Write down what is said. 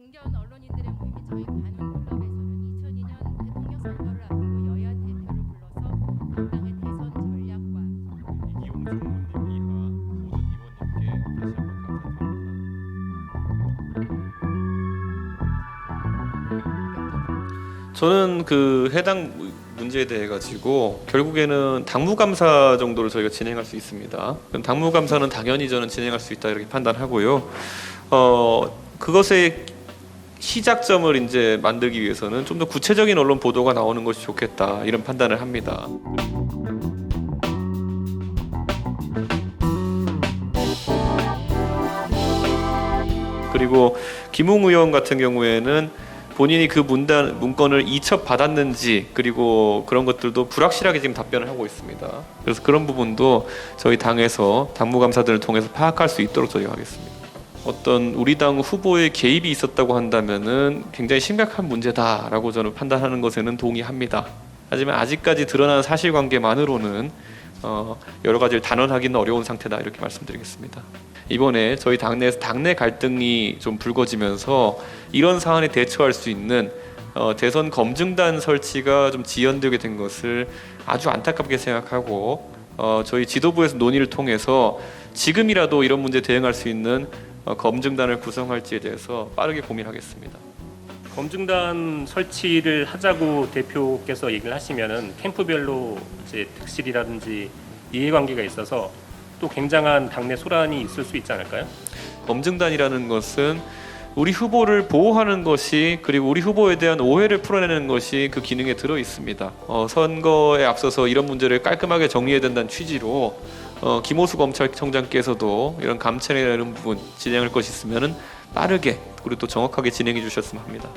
중견 언론인들의 모임인 저희 관훈 클럽에서는 2002년 대통령 선거를 앞두고 여야 대표를 불러서 각 당의 대선 전략과 이기용 총무님 이하 모든 의원님께 다시 한번 감사드립니다. 저는 그 해당 문제에 대해 가지고 결국에는 당무감사 정도로 저희가 진행할 수 있습니다. 그럼 당무감사는 당연히 저는 진행할 수 있다 이렇게 판단하고요. 어 그것의 시작점을 이제 만들기 위해서는 좀 더 구체적인 언론 보도가 나오는 것이 좋겠다 이런 판단을 합니다. 그리고 김웅 의원 같은 경우에는 본인이 그 문단 문건을 이첩 받았는지 그리고 그런 것들도 불확실하게 지금 답변을 하고 있습니다. 그래서 그런 부분도 저희 당에서 당무 감사들을 통해서 파악할 수 있도록 저희가 하겠습니다. 어떤 우리 당 후보의 개입이 있었다고 한다면은 굉장히 심각한 문제다라고 저는 판단하는 것에는 동의합니다. 하지만 아직까지 드러난 사실관계만으로는 어, 여러 가지를 단언하기는 어려운 상태다 이렇게 말씀드리겠습니다. 이번에 저희 당내에서 당내 갈등이 좀 불거지면서 이런 사안에 대처할 수 있는 어, 대선 검증단 설치가 좀 지연되게 된 것을 아주 안타깝게 생각하고 어, 저희 지도부에서 논의를 통해서 지금이라도 이런 문제 대응할 수 있는 어, 검증단을 구성할지에 대해서 빠르게 고민하겠습니다. 검증단 설치를 하자고 대표께서 얘기를 하시면은 캠프별로 이제 득실이라든지 이해관계가 있어서 또 굉장한 당내 소란이 있을 수 있지 않을까요? 검증단이라는 것은 우리 후보를 보호하는 것이 그리고 우리 후보에 대한 오해를 풀어내는 것이 그 기능에 들어 있습니다. 어, 선거에 앞서서 이런 문제를 깔끔하게 정리해야 된다는 취지로 어, 김호수 검찰청장께서도 이런 감찰이라는 부분 진행할 것이 있으면은 빠르게 그리고 또 정확하게 진행해 주셨으면 합니다.